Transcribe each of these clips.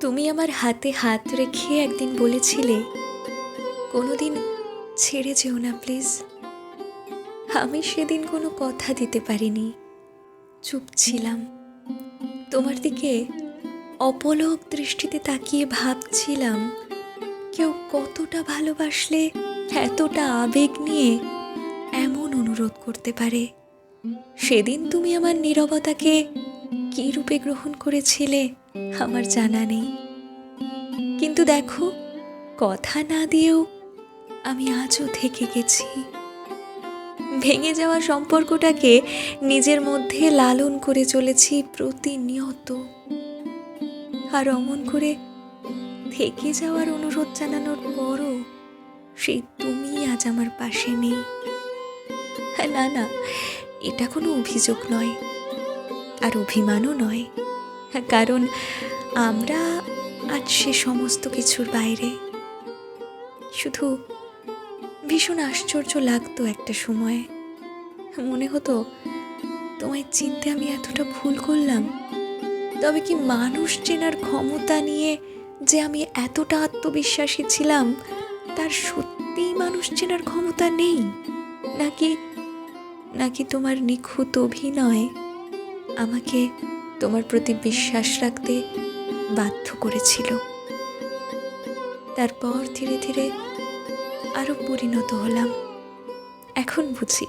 তুমি আমার হাতে হাত রেখে একদিন বলেছিলে, কোনোদিন ছেড়ে যেও না, প্লিজ। আমি সেদিন কোনো কথা দিতে পারিনি। চুপ ছিলাম। তোমার দিকে অপলক দৃষ্টিতে তাকিয়ে ভাবছিলাম, কেউ কতটা ভালোবাসলে এতটা আবেগ নিয়ে এমন অনুরোধ করতে পারে। সেদিন তুমি আমার নীরবতাকে কী রূপে গ্রহণ করেছিলে, আমার জানা নেই। কিন্তু দেখো, কথা না দিয়েও আমি আজও থেকে গেছি। ভেঙে যাওয়া সম্পর্কটাকে নিজের মধ্যে লালন করে চলেছি প্রতিনিয়ত। আর অমন করে থেকে যাওয়ার অনুরোধ জানানোর পরও সেই তুমি আজ আমার পাশে নেই। না না, এটা কোনো অভিযোগ নয়। আর অভিমানও নয়। কারণ আমরা আজ সে সমস্ত কিছুর বাইরে। শুধু ভীষণ আশ্চর্য লাগতো একটা সময়। মনে হতো, তোমায় চিনতে আমি এতটা ভুল করলাম। তবে কি মানুষ চেনার ক্ষমতা নিয়ে যে আমি এতটা আত্মবিশ্বাসী ছিলাম, তার সত্যিই মানুষ চেনার ক্ষমতা নেই? নাকি নাকি তোমার নিখুঁত অভিনয় আমাকে তোমার প্রতি বিশ্বাস রাখতে বাধ্য করেছিল। তারপর ধীরে ধীরে আরও পরিণত হলাম। এখন বুঝি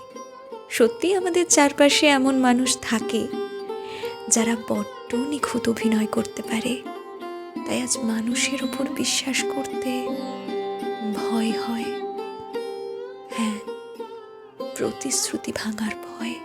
সত্যি আমাদের চারপাশে এমন মানুষ থাকে যারা বড্ড নিখুঁত অভিনয় করতে পারে। তাই আজ মানুষের ওপর বিশ্বাস করতে ভয় হয়। হ্যাঁ প্রতিশ্রুতি ভাঙার ভয়।